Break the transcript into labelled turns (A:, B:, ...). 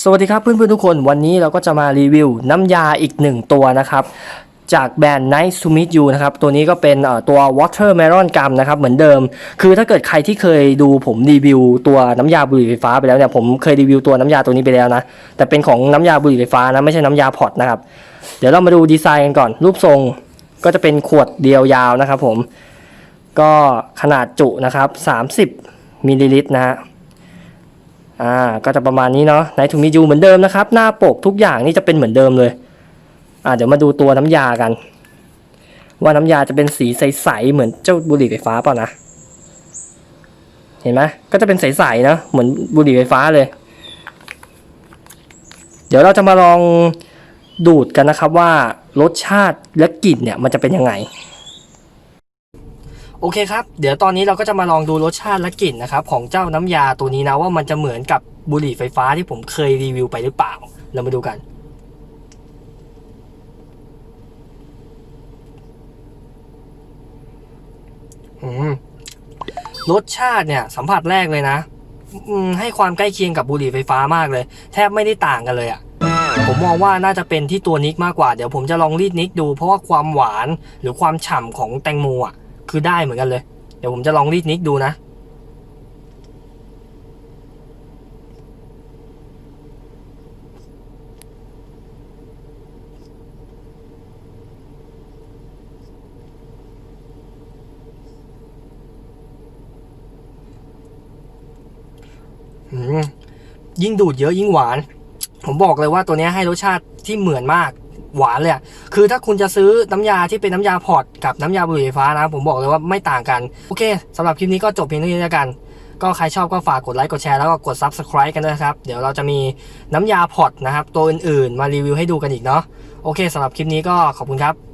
A: สวัสดีครับเพื่อนๆทุกคนวันนี้เราก็จะมารีวิวน้ำยาอีกหนึ่งตัวนะครับจากแบรนด์ Nice to Meet You นะครับ ตัวนี้ก็เป็นเอ่อตัว Watermelon Gum นะครับ เหมือนเดิม คือถ้าเกิดใครที่เคยดูผมรีวิวตัวน้ำยาบุหรี่ไฟฟ้าไปแล้วเนี่ย ผมเคยรีวิวตัวน้ำยาตัวนี้ไปแล้วนะ แต่เป็นของน้ำยาบุหรี่ไฟฟ้านะ ไม่ใช่น้ำยาพอร์ตนะครับ เดี๋ยวเรามาดูดีไซน์กันก่อน รูปทรงก็จะเป็นขวดเดียวยาวนะครับผม ก็ขนาดจุนะครับ 30มิลลิลิตรนะฮะ อ่าก็จะประมาณนี้เนาะในทูมิยูเหมือนเดิมนะครับ หน้าปกทุกอย่างนี่จะเป็นเหมือนเดิมเลยอ่าเดี๋ยวมาดูตัวน้ำยากัน ว่าน้ำยาจะเป็นสีใสๆเหมือนเจ้าบุหรี่ไฟฟ้าเปล่านะเห็นไหมก็จะเป็นใสๆนะเหมือนบุหรี่ไฟฟ้าเลย เดี๋ยวเราจะมาลองดูดกันนะครับว่ารสชาติและกลิ่นเนี่ยมันจะเป็นยังไง โอเคครับ เดี๋ยวตอนนี้เราก็จะมาลองดูรสชาติและกลิ่นนะครับของเจ้าน้ำยาตัวนี้นะว่ามันจะเหมือนกับบุหรี่ไฟฟ้าที่ผมเคยรีวิวไปหรือเปล่า เรามาดูกัน อืมรสชาติเนี่ยสัมผัสแรกเลยนะให้ความใกล้เคียงกับบุหรี่ไฟฟ้ามากเลย แทบไม่ได้ต่างกันเลยอะ่ะผมมองว่าน่าจะเป็นที่ตัวนิกมากกว่า เดี๋ยวผมจะลองรีดนิกดู เพราะว่าความหวานหรือความฉ่ำของแตงโมอะ คือได้เหมือนกันเลย เดี๋ยวผมจะลองรีดนิกดูนะ ยิ่งดูดเยอะยิ่งหวาน ผมบอกเลยว่าตัวนี้ให้รสชาติที่เหมือนมาก หวานเลยอะคือถ้าคุณจะซื้อน้ำยาที่เป็นน้ำยาพอร์ตกับน้ำยาบุหรี่ไฟฟ้านะผมบอกเลยว่าไม่ต่างกัน โอเคสำหรับคลิปนี้ก็จบเพียงเท่านี้แล้วกัน ก็ใครชอบก็ฝากกดไลค์กดแชร์แล้วก็กด Subscribe กันด้วยนะครับ เดี๋ยวเราจะมีน้ำยาพอร์ตนะครับตัวอื่นๆ มารีวิวให้ดูกันอีกเนาะโอเคสำหรับคลิปนี้ก็ขอบคุณครับ